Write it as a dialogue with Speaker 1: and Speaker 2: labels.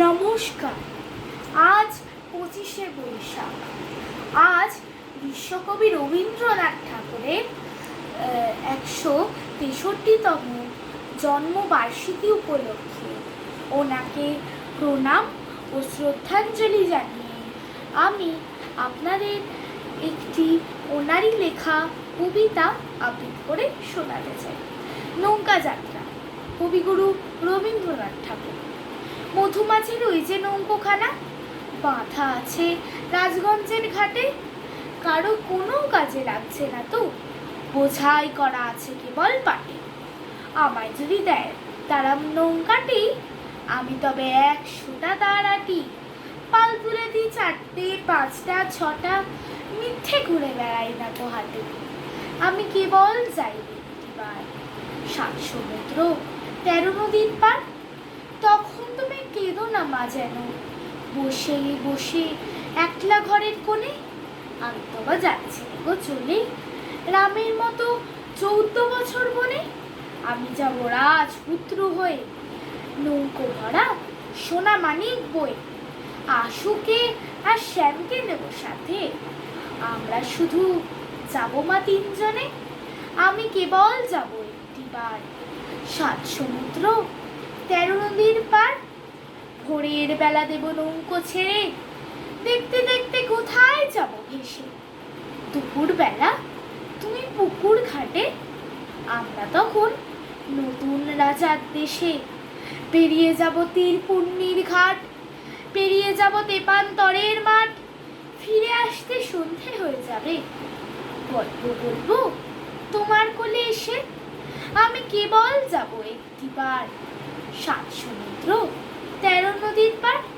Speaker 1: নমস্কার। আজ পঁচিশে বৈশাখ। আজ বিশ্বকবি রবীন্দ্রনাথ ঠাকুরের একশো তেষট্টিতম জন্মবার্ষিকী উপলক্ষে ওনাকে প্রণাম ও শ্রদ্ধাঞ্জলি জানিয়ে আমি আপনাদের একটি ওনারই লেখা কবিতা আবৃত্তি করে শোনাতে চাই। নৌকা যাত্রা কবিগুরু রবীন্দ্রনাথ ঠাকুর। মধুমাছির ওই যে নৌকোখানা। বাঁধা আছে রাজগঞ্জের ঘাটে। কারও কোনো কাজে লাগছে না তো। বোঝাই করা আছে কেবল পাটে। আমায় যদি দেয় তারা নৌকাটি, আমি তবে একশোটা দাঁড়াটি পাল তুলে দিই চারটে, পাঁচটা, ছটা, মিথ্যে ঘুরে বেড়াই না তো হাতে আমি কেবল যাই একটিবার। সাত সমুদ্র, তেরো নদীর পার তখন তুমি কেঁদো না মা যেন। বসে বসে একলা ঘরের কোণে আমি তো বা যাচ্ছি গো চলে। রামের মতো চৌদ্দ বছর বনে আমি যাব রাজপুত্র হয়ে। নৌকো ভরা সোনা মানিক বই আশুকে আর শ্যামকে নেব সাথে। আমরা শুধু যাব মা তিনজনে। আমি কেবল যাব একটিবার সাত সমুদ্র ভোরের বেলা দেব নৌকো ছেড়ে। দেখতে দেখতে কোথায় যাব ভেসে? দুপুর বেলা তুমি পুকুর ঘাটে। আমরা তখন নতুন রাজার দেশে। পেরিয়ে যাব তীর পূর্ণির ঘাট। পেরিয়ে যাব তেপান্তরের মাঠ। ফিরে আসতে সন্ধে হয়ে যাবে। গল্প বলব, তোমার কোলে এসে আমি কেবল যাব একটিবার। সাত সমুদ্র নদীর পার